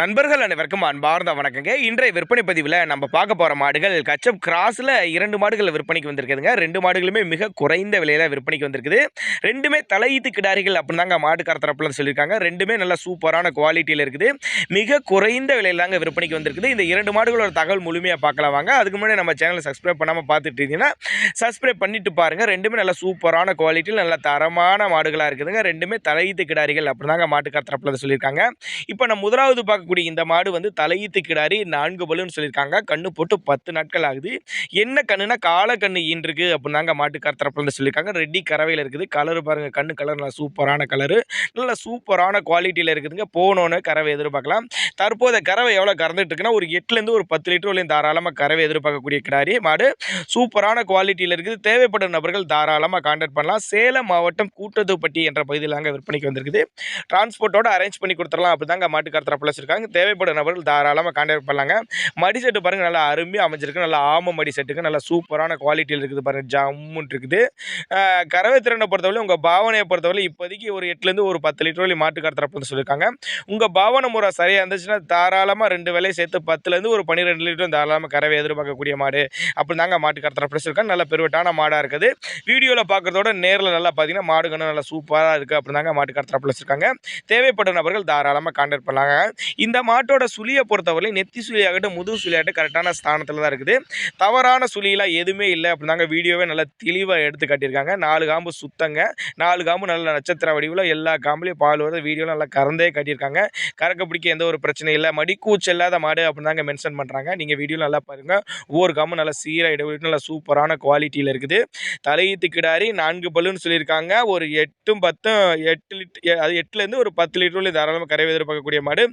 நண்பர்கள் அனைவருக்கும் அன்பார்ந்த வணக்கங்க. இன்றைய விற்பனை பதிவில் நம்ம பார்க்க போகிற மாடுகள் கச்சப் கிராஸில் இரண்டு மாடுகள் விற்பனைக்கு வந்திருக்குதுங்க. ரெண்டு மாடுகளுமே மிக குறைந்த விலையில் விற்பனைக்கு வந்திருக்குது. ரெண்டுமே தலையீத்து கிடாரிகள் அப்படின்னு தாங்க மாடுக்கார தரப்புல சொல்லியிருக்காங்க. ரெண்டுமே நல்லா சூப்பரான குவாலிட்டியில் இருக்குது. மிக குறைந்த விலையில் தாங்க விற்பனைக்கு வந்திருக்குது. இந்த இரண்டு மாடுகளோட தகவல் முழுமையாக பார்க்கலாம் வாங்க. அதுக்கு முன்னாடி நம்ம சேனலை சப்ஸ்கிரைப் பண்ணாமல் பார்த்துட்டு இருந்தீங்கன்னா சப்ஸ்கிரைப் பண்ணிட்டு பாருங்கள் ரெண்டுமே நல்லா சூப்பரான குவாலிட்டியில் நல்ல தரமான மாடுகளாக இருக்குதுங்க. ரெண்டுமே தலையீத்து கிடாரிகள் அப்படின்னு தாங்க மாட்டுக்கார தரப்பில் சொல்லியிருக்காங்க. இப்போ நம்ம முதலாவது பார்க்க இருக்கக்கூடிய இந்த மாடு வந்து தலையீத்து கிடாரி நான்கு பலுன்னு சொல்லியிருக்காங்க கண்ணு போட்டு பத்து நாட்கள் ஆகுது. என்ன கண்ணுனா கால கண்ணு ஈன்றிருக்கு அப்படின்னாங்க மாட்டுக்கார சொல்லியிருக்காங்க ரெட்டி கறவையில் இருக்குது. கலர் பாருங்கள் கண்ணு கலர் நல்லா சூப்பரான கலரு. நல்ல சூப்பரான குவாலிட்டியில் இருக்குதுங்க. போனோன்னு கறவை எதிர்பார்க்கலாம். தற்போது கறவை எவ்வளோ கறந்துட்டு இருக்குன்னா ஒரு எட்டுலேருந்து ஒரு பத்து லிட்டர் வரையும் தாராளமாக கறவை எதிர்பார்க்கக்கூடிய கிடாரி மாடு. சூப்பரான குவாலிட்டியில் இருக்குது. தேவைப்படும் நபர்கள் தாராளமாக கான்டாக்ட் பண்ணலாம். சேலம் மாவட்டம் கூட்டத்துப்பட்டி என்ற பகுதியில் அங்கே விற்பனைக்கு வந்திருக்குது. டிரான்ஸ்போர்ட்டோட அரேஞ்ச் பண்ணி கொடுத்துடலாம் அப்படி தாங்க மாட்டுக்கார தரப்புல இருக்காங்க. தேவைப்படும் நபர்கள் தாராளமாக கான்டாக்ட் பண்ணலாங்க. மடி செட்டு பாருங்கள் நல்லா அருமையாக அமைஞ்சிருக்கு. நல்லா ஆம மடி செட்டுக்கு நல்லா சூப்பரான குவாலிட்டியில் இருக்குது பாருங்கள் ஜம்முன் இருக்குது. கறவை திறனை பொறுத்தவரை உங்கள் பாவனையை பொறுத்தவரை இப்போதைக்கு ஒரு எட்டுலேருந்து ஒரு பத்து லிட்டர் வரை மாட்டுக்கார தரப்புல சொல்லியிருக்காங்க. உங்கள் பாவனை முறை சரியாக இருந்துச்சுன்னா தாராளமாக ரெண்டு வேலையை சேர்த்து பத்துலேருந்து ஒரு பன்னிரெண்டு லிட்டர் தாராளமாக கறவை எதிர்பார்க்கக்கூடிய மாடு. அப்படி தாங்க மாட்டு தரப்புல சொல்லியிருக்காங்க நல்ல பெருவட்டான மாடாக இருக்குது. வீடியோவில் பார்க்குறதோட நேரில் நல்லா பார்த்தீங்கன்னா மாடு கண்ணு நல்லா சூப்பராக இருக்குது அப்படி தாங்க மாட்டு தரப்புல வச்சுருக்காங்க. தேவைப்பட்ட நபர்கள் தாராளமாக கான்டாக்ட் பண்ணலாங்க. இந்த மாட்டோட சுழியை பொறுத்தவரை நெத்தி சுழியாகட்டும் முது சுழியாகட்டும் கரெக்டான ஸ்தானத்தில் தான் இருக்குது. தவறான சுழியெல்லாம் எதுவுமே இல்லை அப்படிதாங்க வீடியோவே நல்லா தெளிவாக எடுத்து காட்டியிருக்காங்க. நாலு காம்பு சுத்தங்க. நாலு காம்பு நல்ல நட்சத்திர வடிவில் எல்லா காம்புலையும் பால் வருது. வீடியோ நல்லா கறந்தே காட்டியிருக்காங்க. கறக்க பிடிக்க எந்த ஒரு பிரச்சனையும் இல்லை. மடிக்கூச்சு இல்லாத மாடு அப்படின்னு தாங்க மென்ஷன் பண்ணுறாங்க நீங்கள் வீடியோ நல்லா பாருங்கள் ஒவ்வொரு காம்பு நல்லா சீராக இடைவெளி நல்லா சூப்பரான குவாலிட்டியில் இருக்குது. தலையீத்து கிடாரி நான்கு பல்லுன்னு சொல்லியிருக்காங்க. ஒரு எட்டும் பத்தும் எட்டு லிட்டர் அது எட்டுலேருந்து ஒரு பத்து லிட்டர் தாராளமாக கரை எதிர்பார்க்கக்கூடிய மாடு.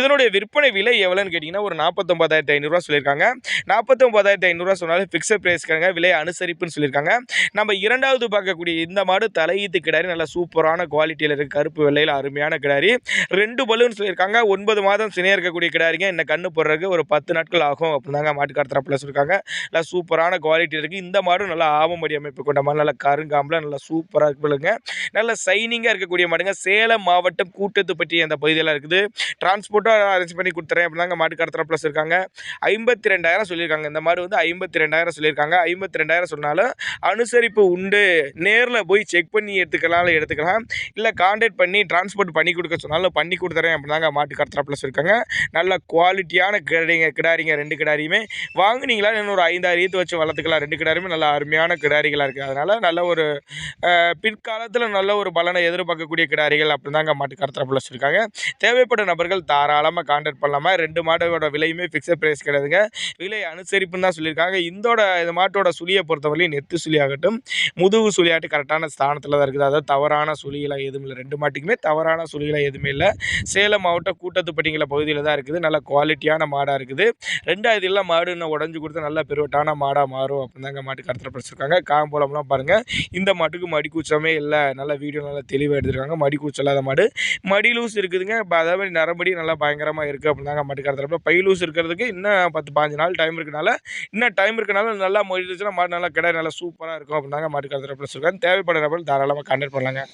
இதனுடைய விற்பனை விலை எவ்வளோன்னு கேட்டிங்கன்னா ஒரு நாற்பத்தொம்பதாயிரத்தி ஐநூறுரூவா சொல்லியிருக்காங்க. நாற்பத்தொம்பதாயிரத்தி ஐநூறுரூவா சொன்னாலும் ஃபிக்ஸட் ப்ரைஸ்க்காங்க விலை அனுசரிப்புன்னு சொல்லியிருக்காங்க. நம்ம இரண்டாவது பார்க்கக்கூடிய இந்த மாடு தலையீத்து கிடாரி நல்ல சூப்பரான குவாலிட்டியில் இருக்குது கருப்பு வெள்ளையில் அருமையான கிடாரி. ரெண்டு பலூன் சொல்லியிருக்காங்க ஒன்பது மாதம் சினையாக இருக்கக்கூடிய கிடாரிங்க இந்த கண்ணு போடுறதுக்கு ஒரு பத்து நாட்கள் ஆகும் அப்படிதாங்க மாட்டுக்கார தரப்பில் சொல்லியிருக்காங்க. நல்லா சூப்பரான குவாலிட்டி இருக்குது இந்த மாடும் நல்லா ஆவமடி அமைப்பு கொண்ட மாதிரி நல்லா கருங்காம்பில் நல்லா சூப்பராக இருக்குங்க நல்ல சைனிங்காக இருக்கக்கூடிய மாடுங்க. சேலம் மாவட்டம் கூட்டத்துப்பட்டி அந்த பகுதியெல்லாம் இருக்குது. டிரான்ஸ்போர்ட்டாக அரேஞ்ச் பண்ணி கொடுத்துறேன். அப்படிதாங்க கடத்துற ப்ளஸ் இருக்காங்க. ஐம்பத்தி ரெண்டாயிரம் சொல்லியிருக்காங்க. இந்த மாதிரி வந்து ஐம்பத்தி ரெண்டாயிரம் சொல்லியிருக்காங்க. ஐம்பத்தி ரெண்டாயிரம் சொன்னாலும் அனுசரிப்பு உண்டு. நேரில் போய் செக் பண்ணி எடுத்துக்கலாம் எடுத்துக்கலாம். இல்லை கான்டாக்ட் பண்ணி டிரான்ஸ்போர்ட் பண்ணி கொடுக்க சொன்னாலும் பண்ணி கொடுத்துறேன். அப்படிதாங்க கடத்துற ப்ளஸ் இருக்காங்க. நல்ல குவாலிட்டியான கிடாரிங்க கிடாரிங்க ரெண்டு கிடாரியுமே வாங்குனீங்களா? இன்னொரு ஐந்தாறு ஈத்து வச்சு வளர்த்துக்கலாம். ரெண்டு கிடாரியுமே நல்ல அருமையான கிடாரிகளாக இருக்குது அதனால் நல்ல ஒரு பிற்காலத்தில் நல்ல ஒரு பலனை எதிர்பார்க்கக்கூடிய கிடாரிகள் அப்படிதாங்க கடத்துற ப்ளஸ் சொல்லியிருக்காங்க தேவைப்பட்ட நபர்கள் தாரா தாராளமாக காண்டாக்ட் பண்ணலாமா? ரெண்டு மாடோட விலையுமே ஃபிக்ஸட் ப்ரைஸ் கிடையாதுங்க. விலை அனுசரிப்புன்னு தான் சொல்லியிருக்காங்க. இந்தோட இந்த மாட்டோட சுழியை பொறுத்தவரையும் நெத்து சுழியாகட்டும் முதுகு சுழியாட்டு கரெக்டான ஸ்தானத்தில் தான் இருக்குது. அதாவது தவறான சுழியெல்லாம் எதுவும் இல்லை. ரெண்டு மாட்டுக்குமே தவறான சுழியெல்லாம் எதுவுமே இல்லை. சேலம் மாவட்டம் கூட்டத்துப்பட்டிங்கிற பகுதியில் தான் இருக்குது. நல்ல குவாலிட்டியான மாடாக இருக்குது. ரெண்டாவது எல்லாம் மாடு இன்னும் உடஞ்சி கொடுத்து நல்ல பெருவட்டான மாடாக மாறும் அப்படின்னு தாங்க மாட்டு கருத்தில் படிச்சிருக்காங்க. காம்போலம்லாம் பாருங்கள் இந்த மாட்டுக்கு மடி கூச்சமே இல்லை. நல்ல வீடியோ நல்லா தெளிவாக எடுத்திருக்காங்க. மடி இல்லாத மாடு. மடி லூஸ் இருக்குதுங்க. இப்போ அதே மாதிரி நரம்படி நல்லா பயங்கரமாக இருக்குது அப்படின்னு தாங்க மாட்டு பைலூஸ் இருக்கிறதுக்கு இன்னும் பத்து பாஞ்சு நாள் டைம் இருக்கனால இன்னும் டைம் இருக்கனால நல்லா மொழிச்சுன்னா மாடு நல்லா கிடையாது நல்லா சூப்பராக இருக்கும் அப்படின்னு தாங்க மாட்டு கருத்தில் சொல்லியிருக்காங்க தேவைப்படுற தாராளமாக கான்டாக்ட் பண்ணலாங்க.